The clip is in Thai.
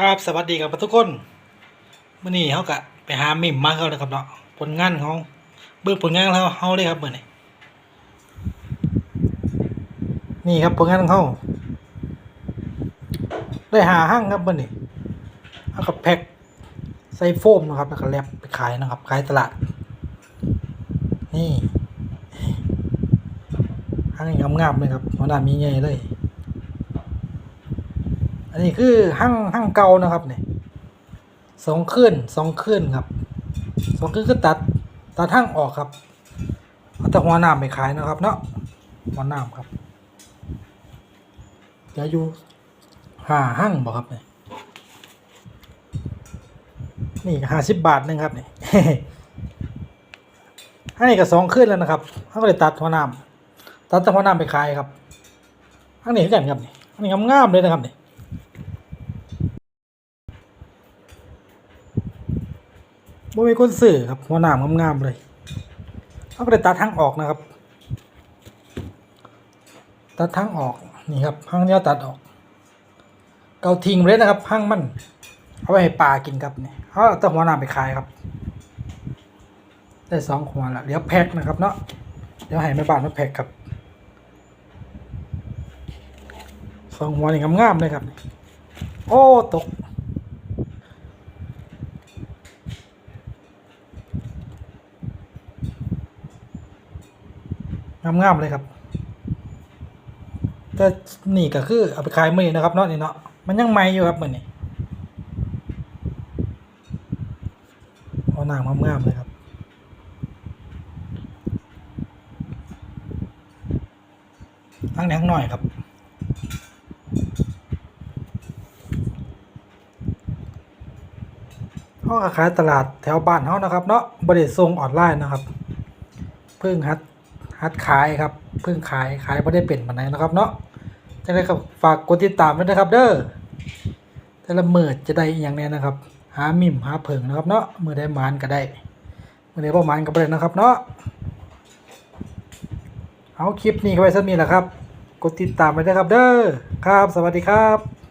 ครับสวัสดีครับทุกคนเมื่อนี้เขากะไปหามิมมาเขาเลยครับเนาะผลงานของเบื้องผลงานเขาเขาเลยครับเมื่อนี้นี่ครับผลงานของเขาได้หาห้างครับเมื่อนี้เอากับแพ็คใส่โฟมนะครับแล้วก็แลบไปขายนะครับ ขายตลาด นี่ห้างงามๆเลยครับหัวหน้ามีใหญ่เลย อันนี้คือห้างห้างเก่านะครับเนี่ยสองขึ้นสองขึ้นครับสองขึ้นคือตัดตัดห้างออกครับเอาแต่หัวหน้าไปขายนะครับ เนาะหัวหน้าครับจะอยู่ห้าห้างบอกครับเนี่ยนี่ห้าสิบบาทหนึงครับเนี่ยอันนี้ก็สองขึ้นแล้วนะครับเขาก็เลยตัดหัวหน้าตัดแต่หัวหน้าไปขายครับอันนี้คือกันครับนี่อันนี้งามๆเลยนะครับเนี่ บ่มีคนซื้อครับหัวหนามงามๆเลยเอาก็เลยตัดทั้งออกนะครับ ตัดทั้งออกนี่ครับห้างเนี้ยตัดออก เกาทิ้งเลยนะครับห้างมัน เอาไว้ให้ปลากินครับเนี่ยเอาแตั้งหัวหนามไปขายครับ ได้สองหัวละเดี๋ยวแพ็คนะครับเนาะเดี๋ยวให้แม่บ้านมาแพ็คครับสองหัวนี่งามๆเลยครับ โอ้ตก งามๆเลยครับแต่นี่ก็คือเอาไปขายมือนี้นะครับเนาะนี่เนาะมันยังใหม่อยู่ครับมือนี้เอาหนังงามๆเลยครับทั้งนี้ทั้งหน่อยครับเขาก็ขายตลาดแถวบ้านเขานะครับ เนาะบริษัทส่งออนไลน์นะครับ เพิ่งฮัด ฮัดขายครับเพิ่งขายขายไม่ได้เป็นมาไหนนะครับเนาะจะได้ครับฝากกดติดตามไว้นะครับ เด้อแต่ละเมือจะได้อย่างเนี้ยนะครับ หามิมหาเผิงนะครับเนาะมือได้มานก็ได้มือได้ประมาณก็ได้นะครับเนาะเอาคลิปนี้ก็ไว้สักนี้แหละครับ กดติดตามไว้ด้วยครับ เด้อครับ สวัสดีครับ